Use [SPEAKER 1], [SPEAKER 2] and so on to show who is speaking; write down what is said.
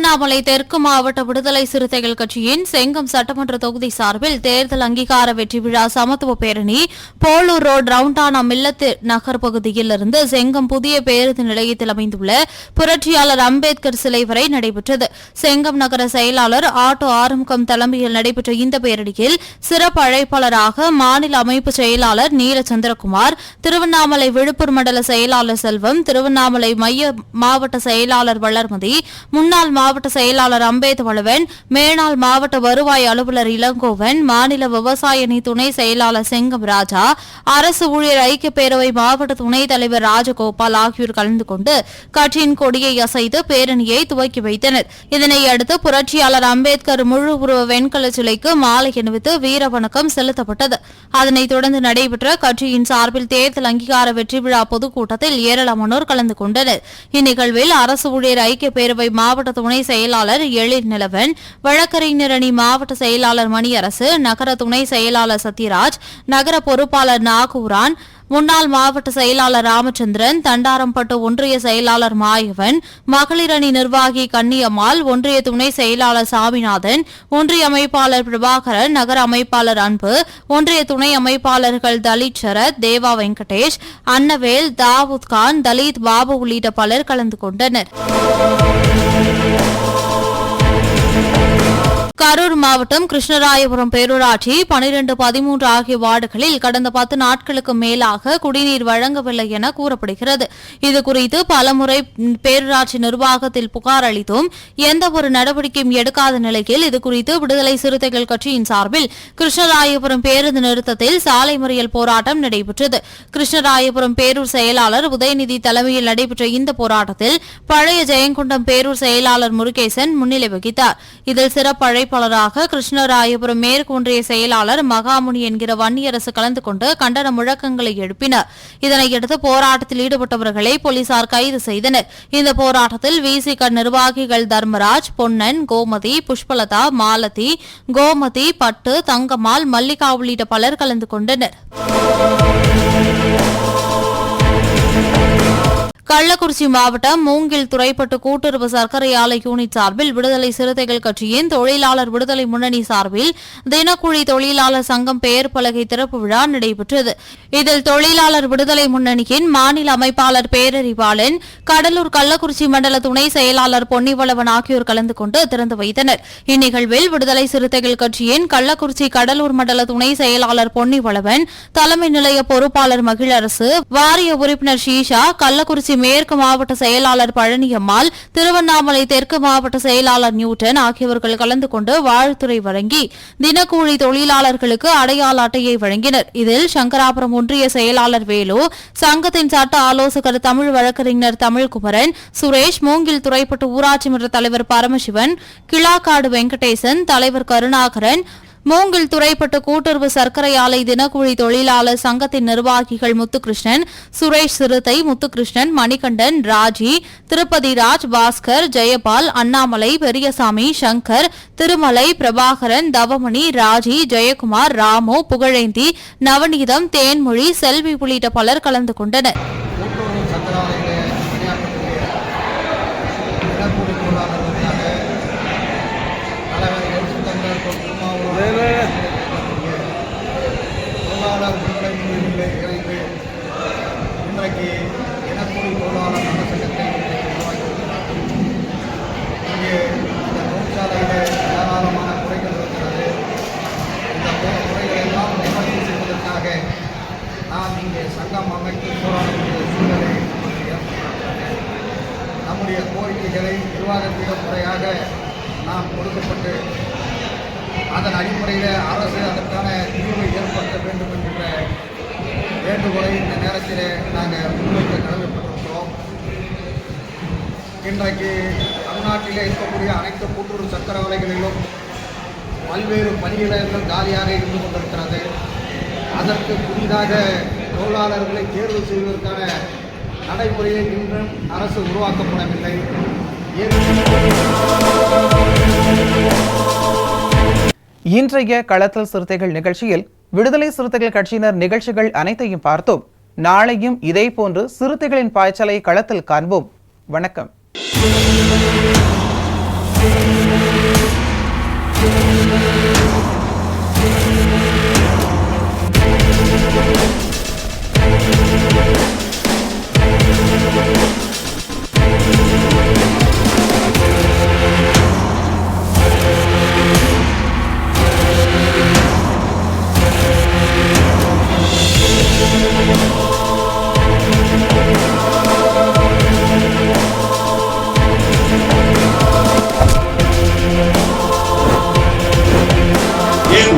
[SPEAKER 1] திருவண்ணாமலை தெற்கு மாவட்ட விடுதலை சிறுத்தைகள் கட்சியின் செங்கம் சட்டமன்ற தொகுதி சார்பில் தேர்தல் அங்கீகார வெற்றி விழா சமத்துவ பேரணி போலூர் ரோடு ரவுண்டானா மில்லத்து நகர் பகுதியிலிருந்து செங்கம் புதிய பேருந்து நிலையத்தில் அமைந்துள்ள புரட்சியாளர் அம்பேத்கர் சிலை வரை நடைபெற்றது. செங்கம் நகர செயலாளர் ஆட்டோ ஆறுமுகம் தலைமையில் நடைபெற்ற இந்த பேரணியில் சிறப்பு அழைப்பாளராக மாநில அமைப்பு செயலாளர் நீல சந்திரகுமார் திருவண்ணாமலை விழுப்புரம் மண்டல செயலாளர் செல்வம் திருவண்ணாமலை மைய மாவட்ட செயலாளர் வளர்மதி முன்னாள் மாவட்ட செயலாளர் அம்பேத் வளவன் மேனாள் மாவட்ட வருவாய் அலுவலர் இளங்கோவன் மாநில விவசாய அணி துணை செயலாளர் செங்கம் ராஜா அரசு ஊழியர் ஐக்கிய பேரவை மாவட்ட துணைத் தலைவர் ராஜகோபால் ஆகியோர் கலந்து கொண்டு கட்சியின் கொடியை அசைத்து பேரணியை துவக்கி வைத்தனர். இதனையடுத்து புரட்சியாளர் அம்பேத்கர் முழு உருவ வெண்கல சிலைக்கு மாலை அணிவித்து வீர வணக்கம் செலுத்தப்பட்டது. அதனைத் தொடர்ந்து நடைபெற்ற கட்சியின் சார்பில் தேர்தல் அங்கீகார வெற்றி விழா பொதுக்கூட்டத்தில் ஏராளமானோர் கலந்து கொண்டனர். இந்நிகழ்வில் அரசு ஊழியர் ஐக்கிய பேரவை மாவட்ட துணை செயலாளர் எழில் நிலவன் வழக்கறிஞர் அணி மாவட்ட செயலாளர் மணியரசு நகர துணை செயலாளர் சத்யராஜ் நகர பொறுப்பாளர் நாகூரான் முன்னாள் மாவட்ட செயலாளர் ராமச்சந்திரன் தண்டாரம்பட்டு ஒன்றிய செயலாளர் மாயவன் மகளிர் அணி நிர்வாகி கன்னியம்மாள் ஒன்றிய துணை செயலாளர் சாமிநாதன் ஒன்றிய அமைப்பாளர் பிரபாகரன் நகர அமைப்பாளர் அன்பு ஒன்றிய துணை அமைப்பாளர்கள் தலித் சரத் தேவா வெங்கடேஷ் அன்னவேல் தாவூத் கான் தலித் பாபு உள்ளிட்ட பலர் கலந்து கொண்டனர். கரூர் மாவட்டம் கிருஷ்ணராயபுரம் பேரூராட்சி பனிரெண்டு பதிமூன்று ஆகிய வார்டுகளில் கடந்த பத்து நாட்களுக்கு மேலாக குடிநீர் வழங்கவில்லை என கூறப்படுகிறது. இதுகுறித்து பலமுறை பேரூராட்சி நிர்வாகத்தில் புகார் அளித்தும் எந்த ஒரு நடவடிக்கையும் எடுக்காத நிலையில் இதுகுறித்து விடுதலை சிறுத்தைகள் கட்சியின் சார்பில் கிருஷ்ணராயபுரம் பேருந்து நிறுத்தத்தில் சாலை மறியல் போராட்டம் நடைபெற்றது. கிருஷ்ணராயபுரம் பேரூர் செயலாளர் உதயநிதி தலைமையில் நடைபெற்ற இந்த போராட்டத்தில் பழைய ஜெயங்கொண்டம் பேரூர் செயலாளர் முருகேசன் முன்னிலை வகித்தார். இதில் சிறப்பு வேட்பாளராக கிருஷ்ணராயபுரம் மேற்கு ஒன்றிய செயலாளர் மகாமுனி என்கிற வன்னியரசு கலந்து கொண்டு கண்டன முழக்கங்களை எழுப்பினர். இதனையடுத்து போராட்டத்தில் ஈடுபட்டவர்களை போலீசார் கைது செய்தனர். இந்த போராட்டத்தில் விசிக நிர்வாகிகள் தர்மராஜ் பொன்னன் கோமதி புஷ்பலதா மாலதி கோமதி பட்டு தங்கம்மாள் மல்லிகா உள்ளிட்ட பலர் கலந்து கொண்டனர். கள்ளக்குறிச்சி மாவட்டம் மூங்கில் துறைப்பட்டு கூட்டுறவு சர்க்கரை ஆலை யூனிட் சார்பில் விடுதலை சிறுத்தைகள் கட்சியின் தொழிலாளர் விடுதலை முன்னணி சார்பில் தினக்கூலி தொழிலாளர் சங்கம் பெயர் பலகை திறப்பு விழா நடைபெற்றது. இதில் தொழிலாளர் விடுதலை முன்னணியின் மாநில அமைப்பாளர் பேரறிவாளன் கடலூர் கள்ளக்குறிச்சி மண்டல துணை செயலாளர் பொன்னிவளவன் ஆகியோர் கலந்து கொண்டு திறந்து வைத்தனர். இந்நிகழ்வில் விடுதலை சிறுத்தைகள் கட்சியின் கள்ளக்குறிச்சி கடலூர் மண்டல துணை செயலாளர் பொன்னிவளவன் தலைமை நிலைய பொறுப்பாளர் மகிழரசு வாரிய உறுப்பினர் ஷீஷா கள்ளக்குறிச்சி மேற்கு மாவட்ட செயலாளர் பழனியம்மாள் திருவண்ணாமலை தெற்கு மாவட்ட செயலாளர் நியூட்டன் ஆகியவர்கள் கலந்து கொண்டு வாழ்த்துறை வழங்கி தினக்கூலி தொழிலாளர்களுக்கு அடையாள அட்டையை வழங்கினர். இதில் சங்கராபுரம் ஒன்றிய செயலாளர் வேலு சங்கத்தின் சட்ட ஆலோசகர் தமிழ் வழக்கறிஞர் தமிழ்குமரன் சுரேஷ் மூங்கில் துறைப்பட்டு ஊராட்சி மன்ற தலைவர் பரமசிவன் கிளாக்காடு வெங்கடேசன் தலைவர் கருணாகரன் மூங்கில் துறைப்பட்டு கூட்டுறவு சர்க்கரை ஆலை தினக்கூலி தொழிலாளர் சங்கத்தின் நிர்வாகிகள் முத்துகிருஷ்ணன் சுரேஷ் சிறுத்தை முத்துகிருஷ்ணன் மணிகண்டன் ராஜி திருப்பதி ராஜ் பாஸ்கர் ஜெயபால் அண்ணாமலை பெரியசாமி சங்கர் திருமலை பிரபாகரன் தவமணி ராஜி ஜெயக்குமார் ராமு புகழேந்தி நவநீதம் தேன்மொழி செல்வி உள்ளிட்ட பலர் கலந்து கொண்டனர்
[SPEAKER 2] கூட்டுறவு சங்கராலையிலே பணியாற்றக்கூடிய தினக்கூலி தொழிலாளர்களுக்காக தலைவர் எழுத்து தமிழர் திருமாவளவன் தொழிலாளர் விடுதலை முன்னணியிலே இணைந்து நாம் இங்கே சங்கம் அமைத்து போராடக்கூடிய சூழ்நிலை நம்முடைய கோரிக்கைகளை நிர்வாகத்திடம் முறையாக நாம் கொடுக்கப்பட்டு அதன் அடிப்படையில் அரசு அதற்கான தீர்வை ஏற்படுத்த வேண்டும் என்கின்ற வேண்டுகோளை இந்த நேரத்தில் நாங்கள் முன்வைக்க கடமைப்பட்டிருக்கிறோம். இன்றைக்கு தமிழ்நாட்டிலே இருக்கக்கூடிய அனைத்து கூட்டுறவு சக்கர வலைகளிலும் பல்வேறு பணியிடங்கள் காலியாக இருந்து கொண்டிருக்கிறது. அதற்கு புதிதாக தொழிலாளர்களை தேர்வு செய்வதற்கான நடைமுறையை இன்றும் அரசு உருவாக்கப்படவில்லை.
[SPEAKER 3] இன்றைய களத்தல் சிறுத்தைகள் நிகழ்ச்சியில் விடுதலை சிறுத்தைகள் கட்சியினர் நிகழ்ச்சிகள் அனைத்தையும் பார்த்தோம். நாளையும் இதேபோன்று சிறுத்தைகளின் பாய்ச்சலை களத்தில் காண்போம். வணக்கம்.